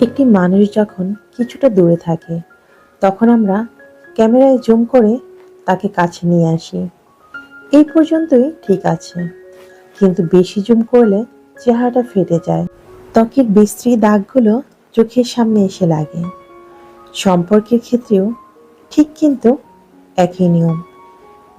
একটি মানুষ যখন কিছুটা দূরে থাকে, তখন আমরা ক্যামেরায় জুম করে তাকে কাছে নিয়ে আসি। এই পর্যন্তই ঠিক আছে। কিন্তু বেশি জুম করলে চেহারাটা ফেটে যায়। ত্বকের বিশ্রী দাগগুলো চোখের সামনে এসে লাগে। সম্পর্কের ক্ষেত্রেও ঠিক কিন্তু একই নিয়ম।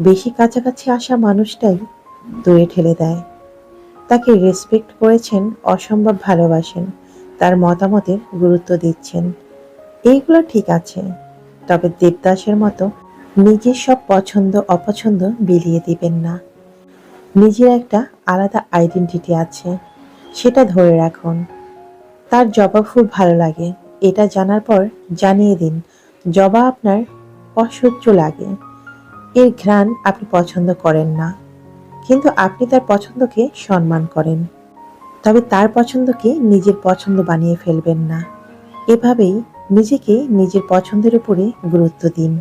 বেশি কাছাকাছি আসা মানুষটাই দূরে ঠেলে দেয়। তাকে রেসপেক্ট করেছেন, অসম্ভব ভালোবাসেন। তার মতামতের গুরুত্ব দিচ্ছেন। এইগুলো ঠিক আছে, তবে দেবদাসের মতো নিজের সব পছন্দ, অপছন্দ বিলিয়ে দিবেন না। নিজের একটা আলাদা আইডেন্টিটি আছে, সেটা ধরে রাখুন। তার জবা ফুল ভালো লাগে, এটা জানার পর জানিয়ে দিন জবা আপনার অসহ্য লাগে। এর ঘ্রাণ আপনি পছন্দ করেন না, কিন্তু আপনি তার পছন্দকে সম্মান করেন। তবে তার পছন্দকে নিজের পছন্দ বানিয়ে ফেলবেন না। এভাবেই নিজেকে নিজের পছন্দের উপরে গুরুত্ব দিন।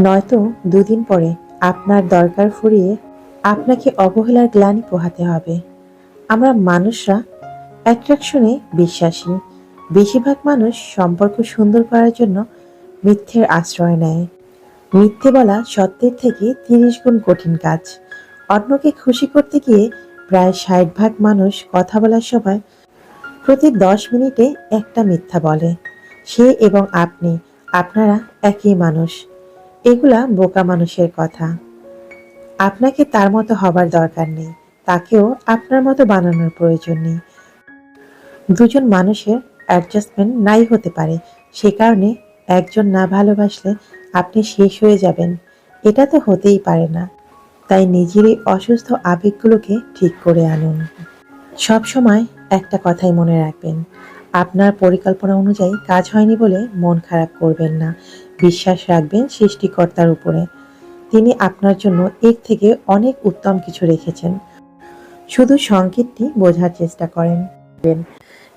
নয়তো দুদিন পরে আপনার দরকার ফুরিয়ে আপনাকে অবহেলার গ্লানি পোহাতে হবে। আমরা মানুষরা অ্যাট্রাকশনে বিশ্বাসী। বেশিরভাগ মানুষ সম্পর্ক সুন্দর করার জন্য মিথ্যের আশ্রয় নেয়। মিথ্যে বলা সত্যের থেকে তিরিশ গুণ কঠিন কাজ। অন্যকে খুশি করতে গিয়ে প্রায় ষাট ভাগ মানুষ কথা বলার সময় প্রতি দশ মিনিটে একটা মিথ্যা বলে। সে এবং আপনি, আপনারা একই মানুষ। এগুলা বোকা মানুষের কথা। আপনাকে তার মতো হবার দরকার নেই। তাকেও আপনার মতো বানানোর প্রয়োজন নেই। দুজন মানুষের অ্যাডজাস্টমেন্ট নাই হতে পারে। সে কারণে একজন না ভালোবাসলে আপনি শেষ হয়ে যাবেন। এটা তো হতেই পারে না। তাই নিজের এই অসুস্থ আবেগগুলোকে ঠিক করে আনুন। সব সময় একটা কথাই মনে রাখবেন। আপনার পরিকল্পনা অনুযায়ী কাজ হয়নি বলে মন খারাপ করবেন না। বিশ্বাস রাখবেন সৃষ্টিকর্তার উপরে। তিনি আপনার জন্য এর থেকে অনেক উত্তম কিছু রেখেছেন। শুধু সংকেতটি বোঝার চেষ্টা করেন।